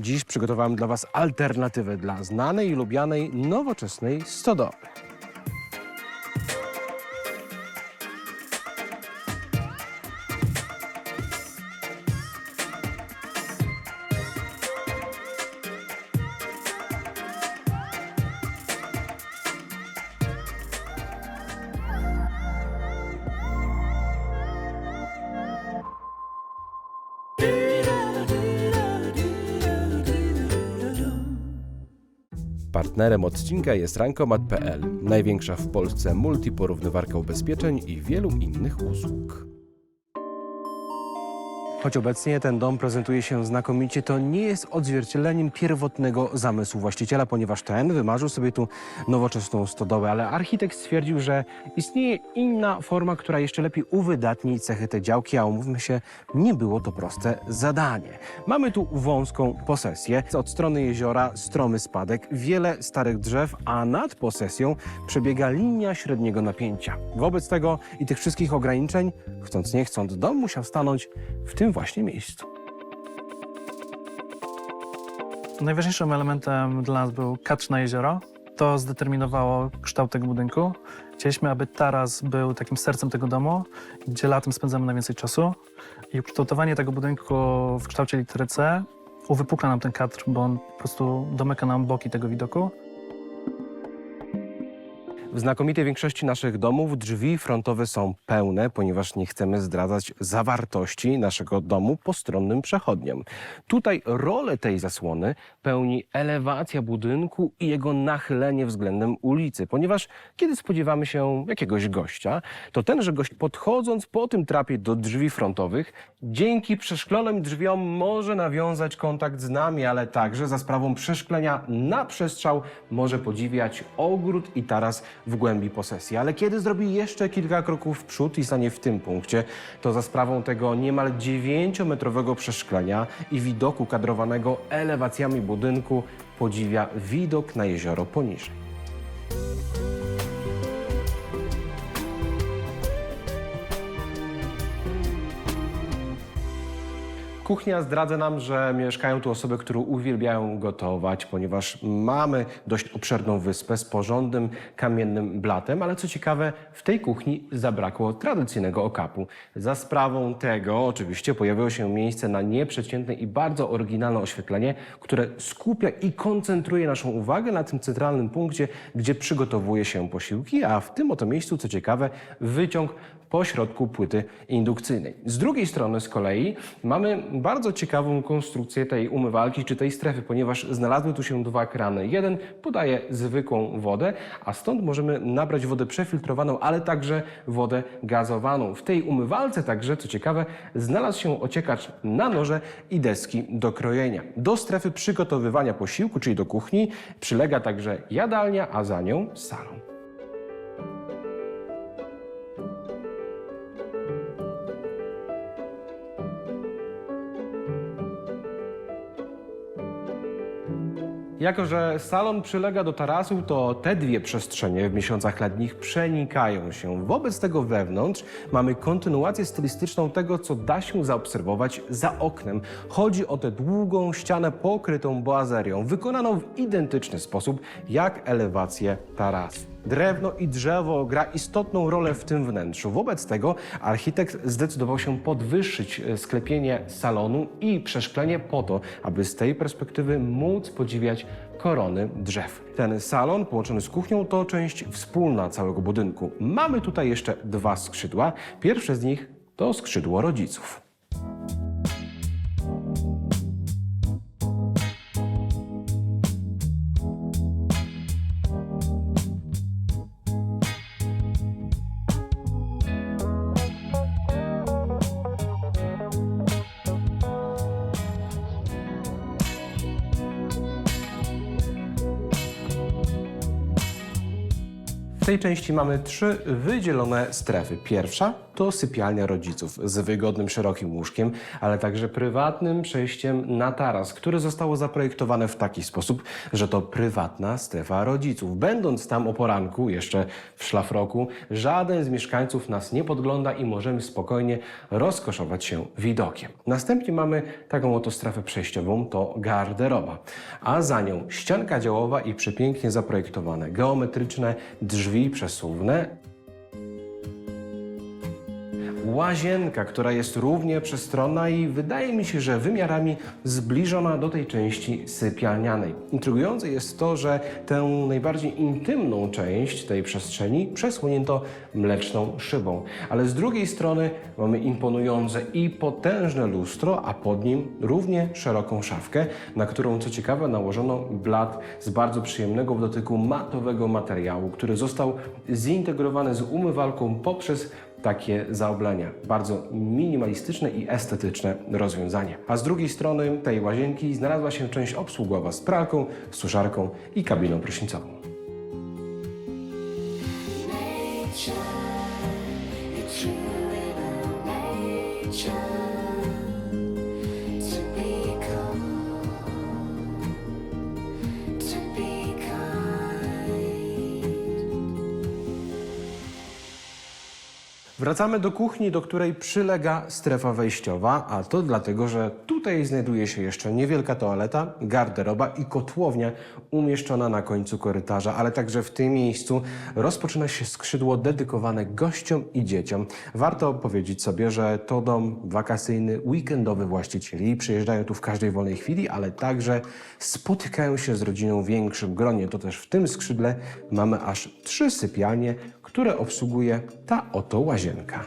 Dziś przygotowałem dla Was alternatywę dla znanej i lubianej nowoczesnej stodoły. Partnerem odcinka jest Rankomat.pl, największa w Polsce multiporównywarka ubezpieczeń i wielu innych usług. Choć obecnie ten dom prezentuje się znakomicie, to nie jest odzwierciedleniem pierwotnego zamysłu właściciela, ponieważ ten wymarzył sobie tu nowoczesną stodołę, ale architekt stwierdził, że istnieje inna forma, która jeszcze lepiej uwydatni cechy tej działki, a umówmy się, nie było to proste zadanie. Mamy tu wąską posesję, od strony jeziora stromy spadek, wiele starych drzew, a nad posesją przebiega linia średniego napięcia. Wobec tego i tych wszystkich ograniczeń, chcąc nie chcąc, dom musiał stanąć w tym właśnie miejscu. Najważniejszym elementem dla nas był kadr na jezioro. To zdeterminowało kształt tego budynku. Chcieliśmy, aby taras był takim sercem tego domu, gdzie latem spędzamy najwięcej czasu. I ukształtowanie tego budynku w kształcie litery C uwypukla nam ten kadr, bo on po prostu domyka nam boki tego widoku. W znakomitej większości naszych domów drzwi frontowe są pełne, ponieważ nie chcemy zdradzać zawartości naszego domu postronnym przechodniom. Tutaj rolę tej zasłony pełni elewacja budynku i jego nachylenie względem ulicy, ponieważ kiedy spodziewamy się jakiegoś gościa, to tenże gość podchodząc po tym trapie do drzwi frontowych, dzięki przeszklonym drzwiom może nawiązać kontakt z nami, ale także za sprawą przeszklenia na przestrzał może podziwiać ogród i taras w głębi posesji. Ale kiedy zrobi jeszcze kilka kroków w przód i stanie w tym punkcie, to za sprawą tego niemal 9-metrowego przeszklenia i widoku kadrowanego elewacjami budynku podziwia widok na jezioro poniżej. Kuchnia zdradza nam, że mieszkają tu osoby, które uwielbiają gotować, ponieważ mamy dość obszerną wyspę z porządnym kamiennym blatem, ale co ciekawe, w tej kuchni zabrakło tradycyjnego okapu. Za sprawą tego oczywiście pojawiło się miejsce na nieprzeciętne i bardzo oryginalne oświetlenie, które skupia i koncentruje naszą uwagę na tym centralnym punkcie, gdzie przygotowuje się posiłki, a w tym oto miejscu, co ciekawe, wyciąg po środku płyty indukcyjnej. Z drugiej strony z kolei mamy bardzo ciekawą konstrukcję tej umywalki czy tej strefy, ponieważ znalazły tu się dwa krany. Jeden podaje zwykłą wodę, a stąd możemy nabrać wodę przefiltrowaną, ale także wodę gazowaną. W tej umywalce także, co ciekawe, znalazł się ociekacz na noże i deski do krojenia. Do strefy przygotowywania posiłku, czyli do kuchni, przylega także jadalnia, a za nią salon. Jako, że salon przylega do tarasu, to te dwie przestrzenie w miesiącach letnich przenikają się. Wobec tego wewnątrz mamy kontynuację stylistyczną tego, co da się zaobserwować za oknem. Chodzi o tę długą ścianę pokrytą boazerią, wykonaną w identyczny sposób jak elewację tarasu. Drewno i drzewo gra istotną rolę w tym wnętrzu. Wobec tego architekt zdecydował się podwyższyć e, sklepienie salonu i przeszklenie po to, aby z tej perspektywy móc podziwiać korony drzew. Ten salon połączony z kuchnią to część wspólna całego budynku. Mamy tutaj jeszcze dwa skrzydła. Pierwsze z nich to skrzydło rodziców. Tej części mamy trzy wydzielone strefy. Pierwsza to sypialnia rodziców z wygodnym, szerokim łóżkiem, ale także prywatnym przejściem na taras, które zostało zaprojektowane w taki sposób, że to prywatna strefa rodziców. Będąc tam o poranku, jeszcze w szlafroku, żaden z mieszkańców nas nie podgląda i możemy spokojnie rozkoszować się widokiem. Następnie mamy taką oto strefę przejściową, to garderoba, a za nią ścianka działowa i przepięknie zaprojektowane geometryczne drzwi przesuwne łazienka, która jest równie przestronna i wydaje mi się, że wymiarami zbliżona do tej części sypialnianej. Intrygujące jest to, że tę najbardziej intymną część tej przestrzeni przesłonięto mleczną szybą, ale z drugiej strony mamy imponujące i potężne lustro, a pod nim równie szeroką szafkę, na którą co ciekawe nałożono blat z bardzo przyjemnego w dotyku matowego materiału, który został zintegrowany z umywalką poprzez takie zaoblenia. Bardzo minimalistyczne i estetyczne rozwiązanie. A z drugiej strony tej łazienki znalazła się część obsługowa z pralką, suszarką i kabiną prysznicową. Wracamy do kuchni, do której przylega strefa wejściowa, a to dlatego, że tutaj znajduje się jeszcze niewielka toaleta, garderoba i kotłownia umieszczona na końcu korytarza, ale także w tym miejscu rozpoczyna się skrzydło dedykowane gościom i dzieciom. Warto powiedzieć sobie, że to dom wakacyjny, weekendowy właścicieli. Przyjeżdżają tu w każdej wolnej chwili, ale także spotykają się z rodziną w większym gronie. To też w tym skrzydle mamy aż trzy sypialnie, które obsługuje ta oto łazienka.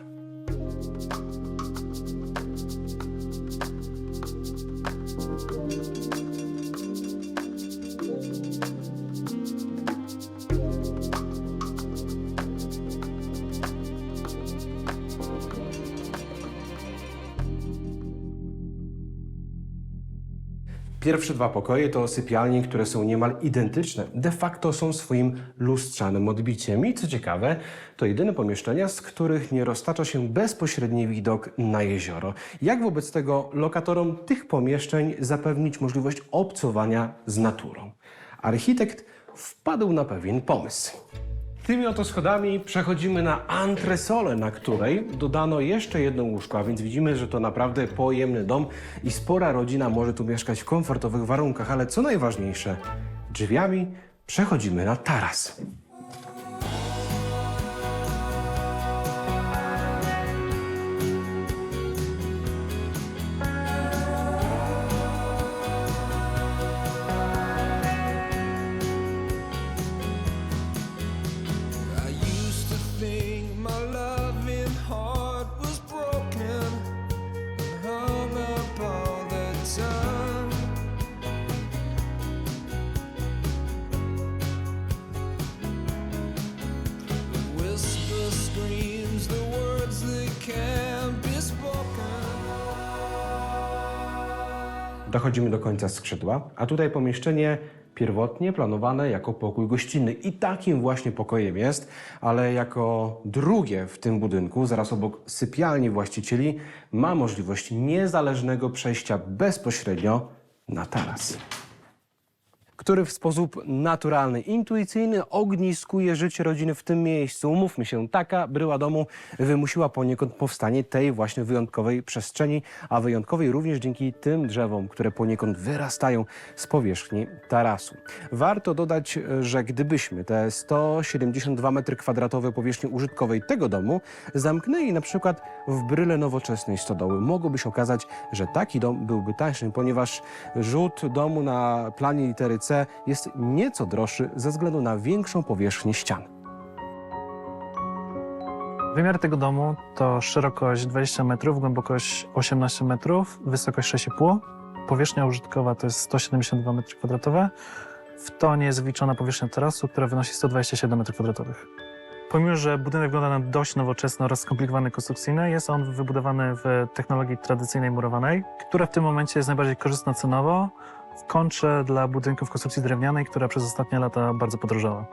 Pierwsze dwa pokoje to sypialnie, które są niemal identyczne. De facto są swoim lustrzanym odbiciem. I co ciekawe, to jedyne pomieszczenia, z których nie roztacza się bezpośredni widok na jezioro. Jak wobec tego lokatorom tych pomieszczeń zapewnić możliwość obcowania z naturą? Architekt wpadł na pewien pomysł. Tymi oto schodami przechodzimy na antresolę, na której dodano jeszcze jedno łóżko, a więc widzimy, że to naprawdę pojemny dom i spora rodzina może tu mieszkać w komfortowych warunkach, ale co najważniejsze, drzwiami przechodzimy na taras. Dochodzimy do końca skrzydła, a tutaj pomieszczenie pierwotnie planowane jako pokój gościnny. I takim właśnie pokojem jest, ale jako drugie w tym budynku, zaraz obok sypialni właścicieli, ma możliwość niezależnego przejścia bezpośrednio na taras który w sposób naturalny, intuicyjny ogniskuje życie rodziny w tym miejscu. Umówmy się, taka bryła domu wymusiła poniekąd powstanie tej właśnie wyjątkowej przestrzeni, a wyjątkowej również dzięki tym drzewom, które poniekąd wyrastają z powierzchni tarasu. Warto dodać, że gdybyśmy te 172 m2 powierzchni użytkowej tego domu zamknęli na przykład w bryle nowoczesnej stodoły, mogłoby się okazać, że taki dom byłby tańszy, ponieważ rzut domu na planie litery C jest nieco droższy ze względu na większą powierzchnię ścian. Wymiar tego domu to szerokość 20 metrów, głębokość 18 metrów, wysokość 6,5. Powierzchnia użytkowa to jest 172 m2. W to nie jest wliczona powierzchnia tarasu, która wynosi 127 m2. Pomimo, że budynek wygląda na dość nowoczesny oraz skomplikowany konstrukcyjnie, jest on wybudowany w technologii tradycyjnej murowanej, która w tym momencie jest najbardziej korzystna cenowo koncze dla budynków konstrukcji drewnianej, która przez ostatnie lata bardzo podrożała.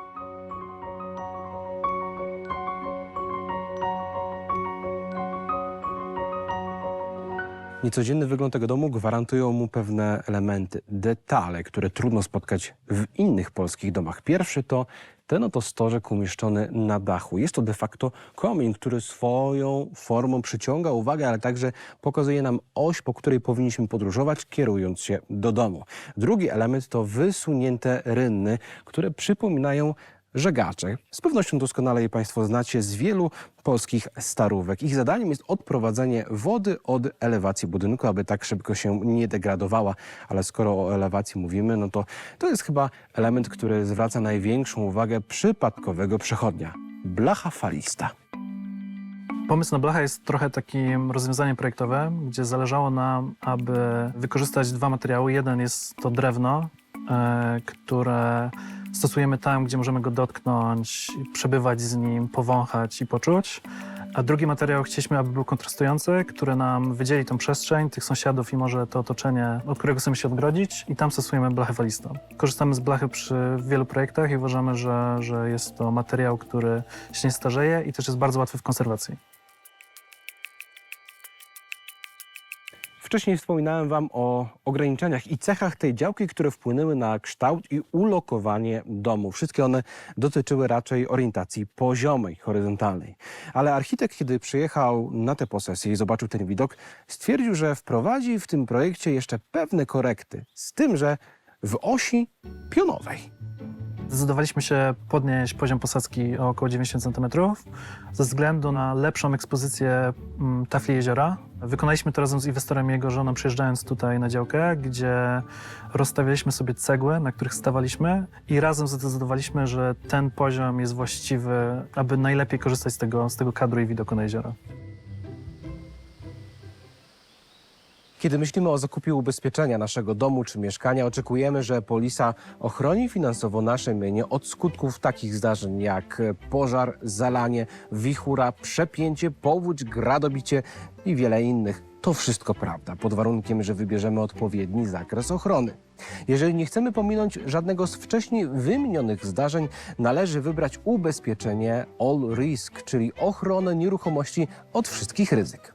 Niecodzienny wygląd tego domu gwarantują mu pewne elementy, detale, które trudno spotkać w innych polskich domach. Pierwszy to ten oto stożek umieszczony na dachu. Jest to de facto komin, który swoją formą przyciąga uwagę, ale także pokazuje nam oś, po której powinniśmy podróżować, kierując się do domu. Drugi element to wysunięte rynny, które przypominają żegacze. Z pewnością doskonale je Państwo znacie z wielu polskich starówek. Ich zadaniem jest odprowadzenie wody od elewacji budynku, aby tak szybko się nie degradowała. Ale skoro o elewacji mówimy, no to to jest chyba element, który zwraca największą uwagę przypadkowego przechodnia. Blacha falista. Pomysł na blachę jest trochę takim rozwiązaniem projektowym, gdzie zależało nam, aby wykorzystać dwa materiały. Jeden jest to drewno, które stosujemy tam, gdzie możemy go dotknąć, przebywać z nim, powąchać i poczuć. A drugi materiał chcieliśmy, aby był kontrastujący, który nam wydzieli tą przestrzeń, tych sąsiadów i może to otoczenie, od którego chcemy się odgrodzić i tam stosujemy blachę falistą. Korzystamy z blachy przy wielu projektach i uważamy, że, że jest to materiał, który się nie starzeje i też jest bardzo łatwy w konserwacji. Wcześniej wspominałem Wam o ograniczeniach i cechach tej działki, które wpłynęły na kształt i ulokowanie domu. Wszystkie one dotyczyły raczej orientacji poziomej, horyzontalnej. Ale architekt, kiedy przyjechał na tę posesję i zobaczył ten widok, stwierdził, że wprowadzi w tym projekcie jeszcze pewne korekty, z tym, że w osi pionowej. Zdecydowaliśmy się podnieść poziom posadzki o około 90 cm ze względu na lepszą ekspozycję mm, tafli jeziora. Wykonaliśmy to razem z inwestorem i jego żoną, przyjeżdżając tutaj na działkę, gdzie rozstawialiśmy sobie cegły, na których stawaliśmy i razem zdecydowaliśmy, że ten poziom jest właściwy, aby najlepiej korzystać z tego, z tego kadru i widoku na jezioro. Kiedy myślimy o zakupie ubezpieczenia naszego domu czy mieszkania, oczekujemy, że polisa ochroni finansowo nasze mienie od skutków takich zdarzeń jak pożar, zalanie, wichura, przepięcie, powódź, gradobicie i wiele innych. To wszystko prawda, pod warunkiem, że wybierzemy odpowiedni zakres ochrony. Jeżeli nie chcemy pominąć żadnego z wcześniej wymienionych zdarzeń, należy wybrać ubezpieczenie All Risk, czyli ochronę nieruchomości od wszystkich ryzyk.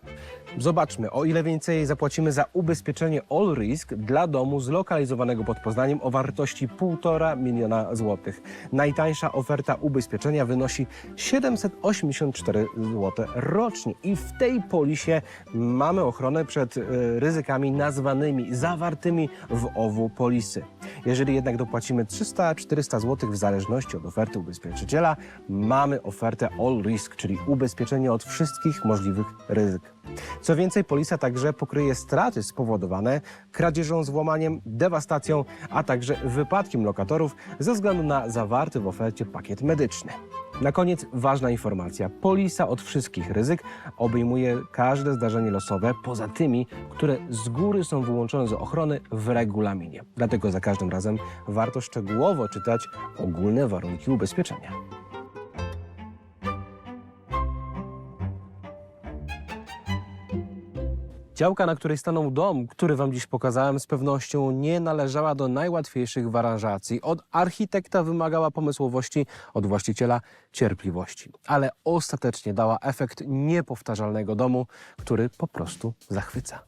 Zobaczmy, o ile więcej zapłacimy za ubezpieczenie All Risk dla domu zlokalizowanego pod Poznaniem o wartości 1,5 miliona złotych. Najtańsza oferta ubezpieczenia wynosi 784 zł rocznie i w tej polisie mamy ochronę przed e, ryzykami nazwanymi, zawartymi w owu polisy. Jeżeli jednak dopłacimy 300-400 zł w zależności od oferty ubezpieczyciela, mamy ofertę All Risk, czyli ubezpieczenie od wszystkich możliwych ryzyk. Co więcej, polisa także pokryje straty spowodowane kradzieżą, złamaniem, dewastacją, a także wypadkiem lokatorów ze względu na zawarty w ofercie pakiet medyczny. Na koniec ważna informacja. Polisa od wszystkich ryzyk obejmuje każde zdarzenie losowe, poza tymi, które z góry są wyłączone z ochrony w regulaminie. Dlatego za każdym razem warto szczegółowo czytać ogólne warunki ubezpieczenia. Działka, na której stanął dom, który wam dziś pokazałem, z pewnością nie należała do najłatwiejszych w aranżacji. Od architekta wymagała pomysłowości, od właściciela cierpliwości. Ale ostatecznie dała efekt niepowtarzalnego domu, który po prostu zachwyca.